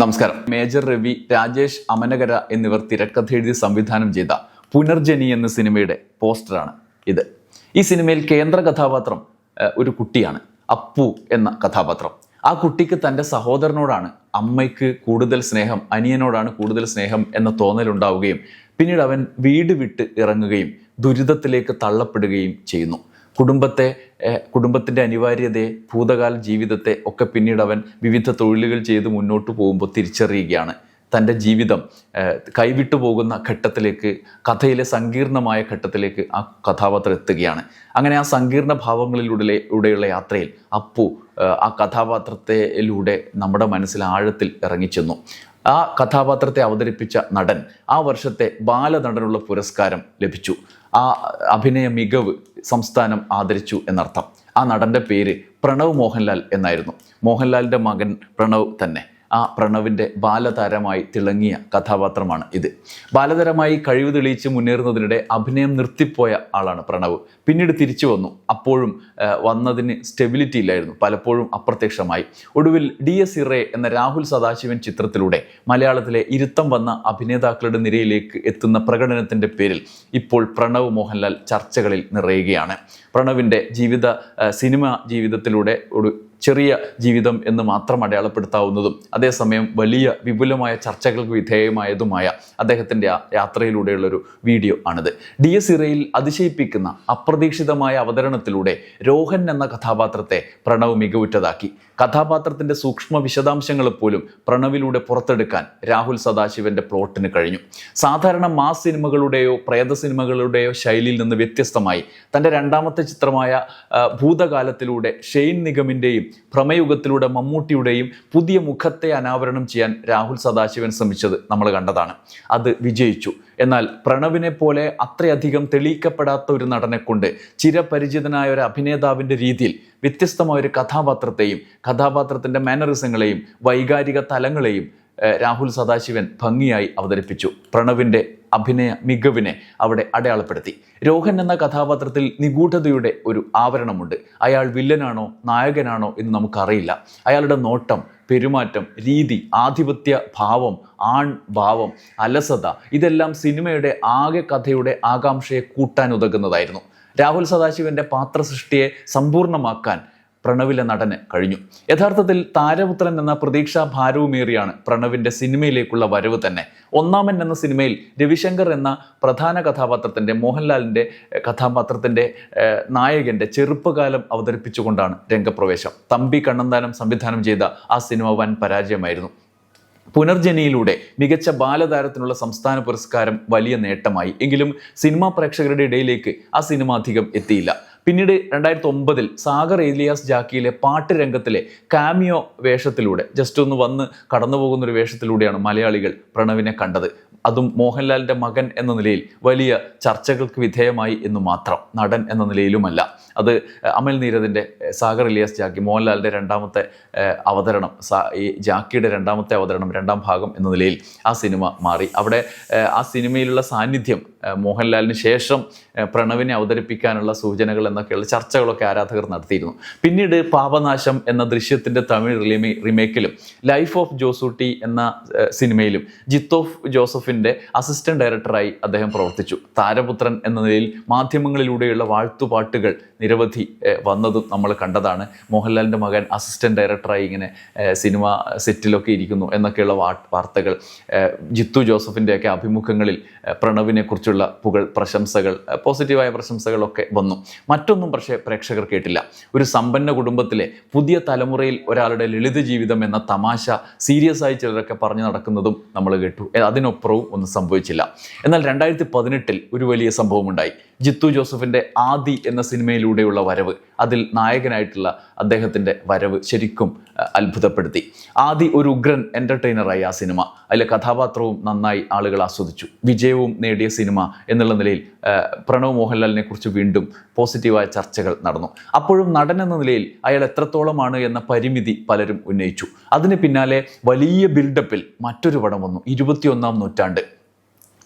നമസ്കാരം. മേജർ രവി രാജേഷ് അമനകര എന്നിവർ തിരക്കഥ എഴുതി സംവിധാനം ചെയ്ത പുനർജനി എന്ന സിനിമയുടെ പോസ്റ്ററാണ് ഇത്. ഈ സിനിമയിൽ കേന്ദ്ര കഥാപാത്രം ഒരു കുട്ടിയാണ്. അപ്പു എന്ന കഥാപാത്രം. ആ കുട്ടിക്ക് തന്റെ സഹോദരനോടാണ് അമ്മയ്ക്ക് കൂടുതൽ സ്നേഹം അനിയനോടാണ് കൂടുതൽ സ്നേഹം എന്ന തോന്നലുണ്ടാവുകയും പിന്നീട് അവൻ വീട് വിട്ട് ഇറങ്ങുകയും ദുരിതത്തിലേക്ക് തള്ളപ്പെടുകയും ചെയ്യുന്നു. കുടുംബത്തെ കുടുംബത്തിന്റെ അനിവാര്യതയെ ഭൂതകാല ജീവിതത്തെ ഒക്കെ പിന്നീട് അവൻ വിവിധ തൊഴിലുകൾ ചെയ്ത് മുന്നോട്ട് പോകുമ്പോൾ തിരിച്ചറിയുകയാണ്. തന്റെ ജീവിതം കൈവിട്ടു പോകുന്ന ഘട്ടത്തിലേക്ക് കഥയിലെ സങ്കീർണമായ ഘട്ടത്തിലേക്ക് ആ കഥാപാത്രം എത്തുകയാണ്. അങ്ങനെ ആ സങ്കീർണ ഭാവങ്ങളിലൂടെ ലൂടെയുള്ള യാത്രയിൽ അപ്പു ആ കഥാപാത്രത്തിലൂടെ നമ്മുടെ മനസ്സിൽ ആഴത്തിൽ ഇറങ്ങിച്ചെന്നു. ആ കഥാപാത്രത്തെ അവതരിപ്പിച്ച നടൻ ആ വർഷത്തെ ബാലനടനുള്ള പുരസ്കാരം ലഭിച്ചു. ആ അഭിനയ മികവ് സംസ്ഥാനം ആദരിച്ചു എന്നർത്ഥം. ആ നടന്റെ പേര് പ്രണവ് മോഹൻലാൽ എന്നായിരുന്നു. മോഹൻലാലിന്റെ മകൻ പ്രണവ് തന്നെ. ആ പ്രണവിന്റെ ബാലതാരമായി തിളങ്ങിയ കഥാപാത്രമാണ് ഇത്. ബാലതാരമായി കഴിവ് തെളിയിച്ച് മുന്നേറുന്നതിനിടെ അഭിനയം നിർത്തിപ്പോയ ആളാണ് പ്രണവ്. പിന്നീട് തിരിച്ചു വന്നു. അപ്പോഴും വന്നതിന് സ്റ്റെബിലിറ്റി ഇല്ലായിരുന്നു. പലപ്പോഴും അപ്രത്യക്ഷമായി. ഒടുവിൽ ഡി എസ് ഇറേ എന്ന രാഹുൽ സദാശിവൻ ചിത്രത്തിലൂടെ മലയാളത്തിലെ ഇരുത്തം വന്ന അഭിനേതാക്കളുടെ നിരയിലേക്ക് എത്തുന്ന പ്രകടനത്തിന്റെ പേരിൽ ഇപ്പോൾ പ്രണവ് മോഹൻലാൽ ചർച്ചകളിൽ നിറയുകയാണ്. പ്രണവിന്റെ ജീവിത സിനിമ ജീവിതത്തിലൂടെ ഒരു ചെറിയ ജീവിതം എന്ന് മാത്രം അടയാളപ്പെടുത്താവുന്നതും അതേസമയം വലിയ വിപുലമായ ചർച്ചകൾക്ക് വിധേയമായതുമായ അദ്ദേഹത്തിന്റെ യാത്രയിലൂടെയുള്ളൊരു വീഡിയോ ആണിത്. ഡി എസ് ഇറയിൽ അതിശയിപ്പിക്കുന്ന അപ്രതീക്ഷിതമായ അവതരണത്തിലൂടെ രോഹൻ എന്ന കഥാപാത്രത്തെ പ്രണവ് മികവുറ്റതാക്കി. കഥാപാത്രത്തിന്റെ സൂക്ഷ്മ വിശദാംശങ്ങൾ പോലും പ്രണവിലൂടെ പുറത്തെടുക്കാൻ രാഹുൽ സദാശിവന്റെ പ്ലോട്ടിന് കഴിഞ്ഞു. സാധാരണ മാസ് സിനിമകളുടെയോ പ്രേത സിനിമകളുടെയോ ശൈലിയിൽ നിന്ന് വ്യത്യസ്തമായി തന്റെ രണ്ടാമത്തെ ചിത്രമായ ഭൂതകാലത്തിലൂടെ ഷെയ്ൻ നിഗമിന്റെയും ഭ്രമയുഗത്തിലൂടെ മമ്മൂട്ടിയുടെയും പുതിയ മുഖത്തെ അനാവരണം ചെയ്യാൻ രാഹുൽ സദാശിവൻ ശ്രമിച്ചത് നമ്മൾ കണ്ടതാണ്. അത് വിജയിച്ചു. എന്നാൽ പ്രണവിനെ പോലെ അത്രയധികം തെളിയിക്കപ്പെടാത്ത ഒരു നടനെ കൊണ്ട് ചിരപരിചിതനായ ഒരു അഭിനേതാവിന്റെ രീതിയിൽ വ്യത്യസ്തമായ ഒരു കഥാപാത്രത്തെയും കഥാപാത്രത്തിന്റെ മാനറിസങ്ങളെയും വൈകാരിക തലങ്ങളെയും രാഹുൽ സദാശിവൻ ഭംഗിയായി അവതരിപ്പിച്ചു. പ്രണവിന്റെ അഭിനയ മികവിനെ അവിടെ അടയാളപ്പെടുത്തി. രോഹൻ എന്ന കഥാപാത്രത്തിൽ നിഗൂഢതയുടെ ഒരു ആവരണമുണ്ട്. അയാൾ വില്ലനാണോ നായകനാണോ എന്ന് നമുക്കറിയില്ല. അയാളുടെ നോട്ടം പെരുമാറ്റം രീതി ആധിപത്യ ഭാവം ആൺ ഭാവം അലസത ഇതെല്ലാം സിനിമയുടെ ആകെ കഥയുടെ ആകാംക്ഷയെ കൂട്ടാൻ ഉതകുന്നതായിരുന്നു. രാഹുൽ സദാശിവന്റെ പാത്രസൃഷ്ടിയെ സമ്പൂർണമാക്കാൻ പ്രണവിലെ നടന് കഴിഞ്ഞു. യഥാർത്ഥത്തിൽ താരപുത്രൻ എന്ന പ്രതീക്ഷാ ഭാരവുമേറിയാണ് പ്രണവിന്റെ സിനിമയിലേക്കുള്ള വരവ് തന്നെ. ഒന്നാമൻ എന്ന സിനിമയിൽ രവിശങ്കർ എന്ന പ്രധാന കഥാപാത്രത്തിന്റെ മോഹൻലാലിന്റെ കഥാപാത്രത്തിന്റെ നായകന്റെ ചെറുപ്പകാലം അവതരിപ്പിച്ചുകൊണ്ടാണ് രംഗപ്രവേശം. തമ്പി കണ്ണന്താനം സംവിധാനം ചെയ്ത ആ സിനിമ വൻ പരാജയമായിരുന്നു. പുനർജനിയിലൂടെ മികച്ച ബാലതാരത്തിനുള്ള സംസ്ഥാന പുരസ്കാരം വലിയ നേട്ടമായി. എങ്കിലും സിനിമാ പ്രേക്ഷകരുടെ ഇടയിലേക്ക് ആ സിനിമ അധികം എത്തിയില്ല. പിന്നീട് രണ്ടായിരത്തി ഒമ്പതിൽ സാഗർ ഏലിയാസ് ജാക്കിയിലെ പാട്ട് രംഗത്തിലെ കാമിയോ വേഷത്തിലൂടെ ജസ്റ്റ് ഒന്ന് വന്ന് കടന്നു പോകുന്ന ഒരു വേഷത്തിലൂടെയാണ് മലയാളികൾ പ്രണവിനെ കണ്ടത്. അതും മോഹൻലാലിന്റെ മകൻ എന്ന നിലയിൽ വലിയ ചർച്ചകൾക്ക് വിധേയമായി എന്ന് മാത്രം നടൻ എന്ന നിലയിലുമല്ല. അത് അമൽ നീരദിന്റെ സാഗർ ഇലിയാസ് ജാക്കി മോഹൻലാലിന്റെ രണ്ടാമത്തെ അവതരണം ഈ ജാക്കിയുടെ രണ്ടാമത്തെ അവതരണം രണ്ടാം ഭാഗം എന്ന നിലയിൽ ആ സിനിമ മാറി. അവിടെ ആ സിനിമയിലുള്ള സാന്നിധ്യം മോഹൻലാലിന് ശേഷം പ്രണവിനെ അവതരിപ്പിക്കാനുള്ള സൂചനകൾ എന്നൊക്കെയുള്ള ചർച്ചകളൊക്കെ ആരാധകർ നടത്തിയിരുന്നു. പിന്നീട് പാപനാശം എന്ന ദൃശ്യത്തിന്റെ തമിഴ് റിമേ റിമേക്കിലും ലൈഫ് ഓഫ് ജോസൂട്ടി എന്ന സിനിമയിലും ജിത്തോഫ് ജോസഫിന്റെ അസിസ്റ്റന്റ് ഡയറക്ടറായി അദ്ദേഹം പ്രവർത്തിച്ചു. താരപുത്രൻ എന്ന നിലയിൽ മാധ്യമങ്ങളിലൂടെയുള്ള വാഴ്ത്തുപാട്ടുകൾ നിരവധി വന്നതും നമ്മൾ കണ്ടതാണ്. മോഹൻലാലിന്റെ മകൻ അസിസ്റ്റന്റ് ഡയറക്ടറായി ഇങ്ങനെ സിനിമ സെറ്റിലൊക്കെ ഇരിക്കുന്നു എന്നൊക്കെയുള്ള വാർത്തകൾ. ജിത്തു ജോസഫിന്റെയൊക്കെ അഭിമുഖങ്ങളിൽ പ്രണവിനെക്കുറിച്ചുള്ള പ്രണവിനെ കുറിച്ചുള്ള പുകൾ പ്രശംസകൾ പോസിറ്റീവായ പ്രശംസകളൊക്കെ വന്നു. മറ്റൊന്നും പക്ഷേ പ്രേക്ഷകർ കേട്ടില്ല. ഒരു സമ്പന്ന കുടുംബത്തിലെ പുതിയ തലമുറയിൽ ഒരാളുടെ ലളിത ജീവിതം എന്ന തമാശ സീരിയസ് ആയി ചിലരൊക്കെ പറഞ്ഞു നടക്കുന്നതും നമ്മൾ കേട്ടു. ഏ, അതിനപ്പുറവും ഒന്നും സംഭവിച്ചില്ല. എന്നാൽ രണ്ടായിരത്തി പതിനെട്ടിൽ ഒരു വലിയ സംഭവമുണ്ടായി. ജിത്തു ജോസഫിന്റെ ആദി എന്ന സിനിമയിലൂടെയുള്ള വരവ് അതിൽ നായകനായിട്ടുള്ള അദ്ദേഹത്തിന്റെ വരവ് ശരിക്കും അത്ഭുതപ്പെടുത്തി. ആദി ഒരു ഉഗ്രൻ എന്റർടൈനറായി ആ സിനിമ. അതിലെ കഥാപാത്രവും നന്നായി ആളുകൾ ആസ്വദിച്ചു. വിജയവും നേടിയ സിനിമ എന്നുള്ള നിലയിൽ പ്രണവ് മോഹൻലാലിനെ കുറിച്ച് വീണ്ടും പോസിറ്റീവായ ചർച്ചകൾ നടന്നു. അപ്പോഴും നടൻ എന്ന നിലയിൽ അയാൾ എത്രത്തോളമാണ് എന്ന പരിമിതി പലരും ഉന്നയിച്ചു. അതിന് പിന്നാലെ വലിയ ബിൽഡപ്പിൽ മറ്റൊരു പടം വന്നു. ഇരുപത്തിയൊന്നാം നൂറ്റാണ്ട്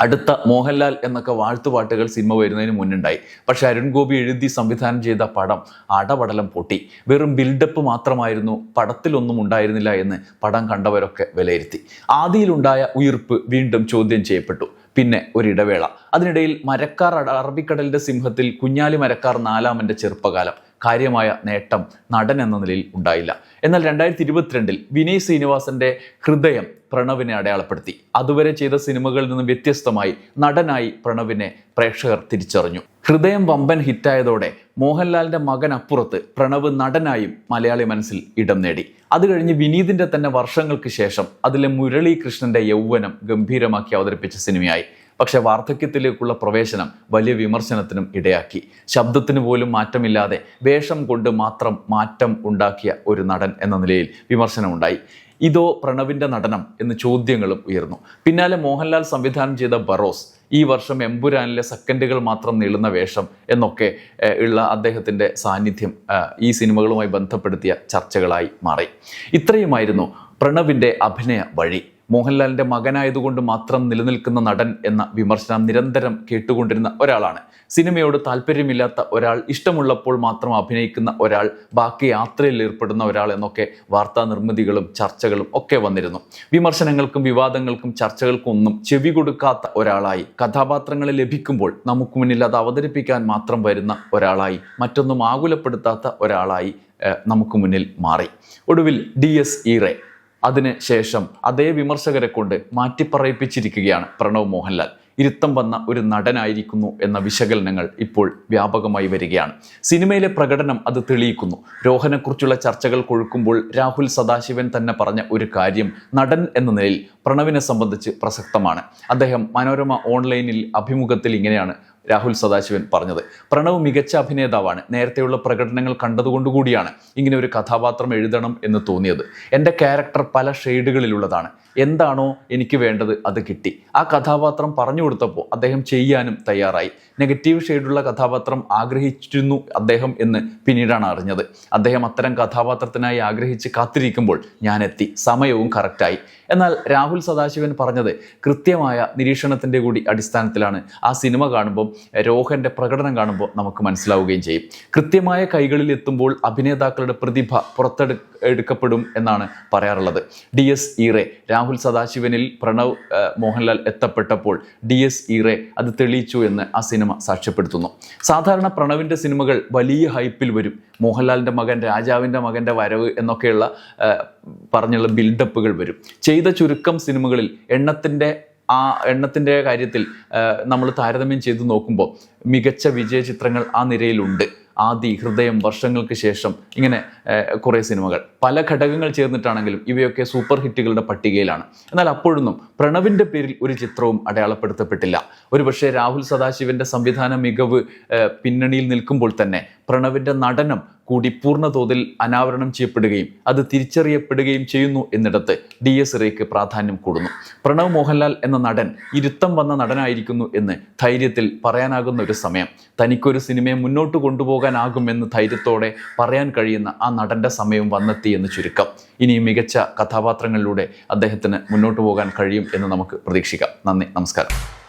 അടുത്ത മോഹൻലാൽ എന്നൊക്കെ വാഴ്ത്തുപാട്ടുകൾ സിനിമ വരുന്നതിന് മുന്നുണ്ടായി. പക്ഷെ അരുൺ ഗോപി എഴുതി സംവിധാനം ചെയ്ത പടം അടപടലം പൊട്ടി. വെറും ബിൽഡപ്പ് മാത്രമായിരുന്നു പടത്തിലൊന്നും ഉണ്ടായിരുന്നില്ല എന്ന് പടം കണ്ടവരൊക്കെ വിലയിരുത്തി. ആദിയിലുണ്ടായ ഉയർപ്പ് വീണ്ടും ചോദ്യം ചെയ്യപ്പെട്ടു. പിന്നെ ഒരിടവേള. അതിനിടയിൽ മരക്കാർ അറബിക്കടലിന്റെ സിംഹത്തിൽ കുഞ്ഞാലി മരക്കാർ നാലാമന്റെ ചെറുപ്പകാലം. കാര്യമായ നേട്ടം നടൻ എന്ന നിലയിൽ ഉണ്ടായില്ല. എന്നാൽ രണ്ടായിരത്തി ഇരുപത്തിരണ്ടിൽ വിനയ് ശ്രീനിവാസന്റെ ഹൃദയം പ്രണവിനെ അടയാളപ്പെടുത്തി. അതുവരെ ചെയ്ത സിനിമകളിൽ നിന്നും വ്യത്യസ്തമായി നടനായി പ്രണവിനെ പ്രേക്ഷകർ തിരിച്ചറിഞ്ഞു. ഹൃദയം വമ്പൻ ഹിറ്റായതോടെ മോഹൻലാലിന്റെ മകൻ അപ്പുറത്ത് പ്രണവ് നടനായും മലയാളി മനസ്സിൽ ഇടം നേടി. അത് കഴിഞ്ഞ് വിനീതിന്റെ തന്നെ വർഷങ്ങൾക്ക് ശേഷം അതിലെ മുരളീകൃഷ്ണന്റെ യൗവനം ഗംഭീരമാക്കി അവതരിപ്പിച്ച സിനിമയായി. പക്ഷെ വാർദ്ധക്യത്തിലേക്കുള്ള പ്രവേശനം വലിയ വിമർശനത്തിനും ഇടയാക്കി. ശബ്ദത്തിന് പോലും മാറ്റമില്ലാതെ വേഷം കൊണ്ട് മാത്രം മാറ്റം ഉണ്ടാക്കിയ ഒരു നടൻ എന്ന നിലയിൽ വിമർശനമുണ്ടായി. ഇതോ പ്രണവിന്റെ നടനം എന്ന് ചോദ്യങ്ങളും ഉയർന്നു. പിന്നാലെ മോഹൻലാൽ സംവിധാനം ചെയ്ത ബറോസ് ഈ വർഷം എമ്പുരാനിലെ സെക്കൻഡുകൾ മാത്രം നീളുന്ന വേഷം എന്നൊക്കെ ഉള്ള അദ്ദേഹത്തിന്റെ സാന്നിധ്യം ഈ സിനിമകളുമായി ബന്ധപ്പെടുത്തിയ ചർച്ചകളായി മാറി. ഇത്രയുമായിരുന്നു പ്രണവിന്റെ അഭിനയ വഴി. മോഹൻലാലിന്റെ മകനായതുകൊണ്ട് മാത്രം നിലനിൽക്കുന്ന നടൻ എന്ന വിമർശനം നിരന്തരം കേട്ടുകൊണ്ടിരുന്ന ഒരാളാണ്. സിനിമയോട് താല്പര്യമില്ലാത്ത ഒരാൾ ഇഷ്ടമുള്ളപ്പോൾ മാത്രം അഭിനയിക്കുന്ന ഒരാൾ ബാക്കി യാത്രയിൽ ഏർപ്പെടുന്ന ഒരാൾ എന്നൊക്കെ വാർത്താ നിർമ്മിതികളും ചർച്ചകളും ഒക്കെ വന്നിരുന്നു. വിമർശനങ്ങൾക്കും വിവാദങ്ങൾക്കും ചർച്ചകൾക്കും ഒന്നും ചെവി കൊടുക്കാത്ത ഒരാളായി കഥാപാത്രങ്ങളെ ലഭിക്കുമ്പോൾ നമുക്ക് മുന്നിൽ അത് അവതരിപ്പിക്കാൻ മാത്രം വരുന്ന ഒരാളായി മറ്റൊന്നും ആകുലപ്പെടുത്താത്ത ഒരാളായി നമുക്ക് മുന്നിൽ മാറി. ഒടുവിൽ ഡി എസ് ഈറെ അതിന് ശേഷം അതേ വിമർശകരെ കൊണ്ട് മാറ്റിപ്പറയിപ്പിച്ചിരിക്കുകയാണ് പ്രണവ് മോഹൻലാൽ. ഇരുത്തം വന്ന ഒരു നടനായിരിക്കുന്നു എന്ന വിശകലനങ്ങൾ ഇപ്പോൾ വ്യാപകമായി വരികയാണ്. സിനിമയിലെ പ്രകടനം അത് തെളിയിക്കുന്നു. രോഹനെക്കുറിച്ചുള്ള ചർച്ചകൾ കൊഴുക്കുമ്പോൾ രാഹുൽ സദാശിവൻ തന്നെ പറഞ്ഞ ഒരു കാര്യം നടൻ എന്ന നിലയിൽ പ്രണവിനെ സംബന്ധിച്ച് പ്രസക്തമാണ്. അദ്ദേഹം മനോരമ ഓൺലൈനിൽ അഭിമുഖത്തിൽ ഇങ്ങനെയാണ് രാഹുൽ സദാശിവൻ പറഞ്ഞത്. പ്രണവ് മികച്ച അഭിനേതാവാണ്. നേരത്തെയുള്ള പ്രകടനങ്ങൾ കണ്ടതുകൊണ്ടുകൂടിയാണ് ഇങ്ങനെ ഒരു കഥാപാത്രം എഴുതണം എന്ന് തോന്നിയത്. എന്റെ ക്യാരക്ടർ പല ഷെയ്ഡുകളിലുള്ളതാണ്. എന്താണോ എനിക്ക് വേണ്ടത് അത് കിട്ടി. ആ കഥാപാത്രം പറഞ്ഞു കൊടുത്തപ്പോൾ അദ്ദേഹം ചെയ്യാനും തയ്യാറായി. നെഗറ്റീവ് ഷെയ്ഡുള്ള കഥാപാത്രം ആഗ്രഹിച്ചിരുന്നു അദ്ദേഹം എന്ന് പിന്നീടാണ് അറിഞ്ഞത്. അദ്ദേഹം അത്തരം കഥാപാത്രത്തിനായി ആഗ്രഹിച്ച് കാത്തിരിക്കുമ്പോൾ ഞാൻ എത്തി സമയവും കറക്റ്റായി എന്നാൽ രാഹുൽ സദാശിവൻ പറഞ്ഞത് കൃത്യമായ നിരീക്ഷണത്തിന്റെ കൂടി അടിസ്ഥാനത്തിലാണ് ആ സിനിമ കാണുമ്പോൾ രോഹന്റെ പ്രകടനം കാണുമ്പോൾ നമുക്ക് മനസ്സിലാവുകയും ചെയ്യും. കൃത്യമായ കൈകളിൽ എത്തുമ്പോൾ അഭിനേതാക്കളുടെ പ്രതിഭ പുറത്തെടു എടുക്കപ്പെടും എന്നാണ് പറയാറുള്ളത്. ഡി എസ് ഈറെ രാഹുൽ സദാശിവനിൽ പ്രണവ് മോഹൻലാൽ എത്തപ്പെട്ടപ്പോൾ ഡി എസ് ഈറെ അത് തെളിയിച്ചു എന്ന് ആ സിനിമ സാക്ഷ്യപ്പെടുത്തുന്നു. സാധാരണ പ്രണവിന്റെ സിനിമകൾ വലിയ ഹൈപ്പിൽ വരും. മോഹൻലാലിന്റെ മകൻ രാജാവിന്റെ മകന്റെ വരവ് എന്നൊക്കെയുള്ള പറഞ്ഞുള്ള ബിൽഡപ്പുകൾ വരും. ചെയ്ത ചുരുക്കം സിനിമകളിൽ എണ്ണത്തിന്റെ ആ എണ്ണത്തിന്റെ കാര്യത്തിൽ നമ്മൾ താരതമ്യം ചെയ്ത് നോക്കുമ്പോൾ മികച്ച വിജയ ചിത്രങ്ങൾ ആ നിരയിലുണ്ട്. ആദി ഹൃദയം വർഷങ്ങൾക്ക് ശേഷം ഇങ്ങനെ കുറേ സിനിമകൾ. പല ഘടകങ്ങൾ ചേർന്നിട്ടാണെങ്കിലും ഇവയൊക്കെ സൂപ്പർ ഹിറ്റുകളുടെ പട്ടികയിലാണ്. എന്നാൽ അപ്പോഴൊന്നും പ്രണവിന്റെ പേരിൽ ഒരു ചിത്രവും അടയാളപ്പെടുത്തപ്പെട്ടില്ല. ഒരുപക്ഷെ രാഹുൽ സദാശിവന്റെ സംവിധാന മികവ് പിന്നണിയിൽ നിൽക്കുമ്പോൾ തന്നെ പ്രണവിന്റെ നടനം കൂടി പൂർണ തോതിൽ അനാവരണം ചെയ്യപ്പെടുകയും അത് തിരിച്ചറിയപ്പെടുകയും ചെയ്യുന്നു എന്നിടത്ത് ഡി എസ് റേക്ക് പ്രാധാന്യം കൂടുന്നു. പ്രണവ് മോഹൻലാൽ എന്ന നടൻ ഇരുത്തം വന്ന നടനായിരിക്കുന്നു എന്ന് ധൈര്യത്തിൽ പറയാനാകുന്ന ഒരു സമയം. തനിക്കൊരു സിനിമയെ മുന്നോട്ട് കൊണ്ടുപോകാനാകുമെന്ന് ധൈര്യത്തോടെ പറയാൻ കഴിയുന്ന ആ നടന്റെ സമയം വന്നെത്തി എന്ന് ചുരുക്കം. ഇനി മികച്ച കഥാപാത്രങ്ങളിലൂടെ അദ്ദേഹത്തിന് മുന്നോട്ട് പോകാൻ കഴിയും എന്ന് നമുക്ക് പ്രതീക്ഷിക്കാം. നന്ദി നമസ്കാരം.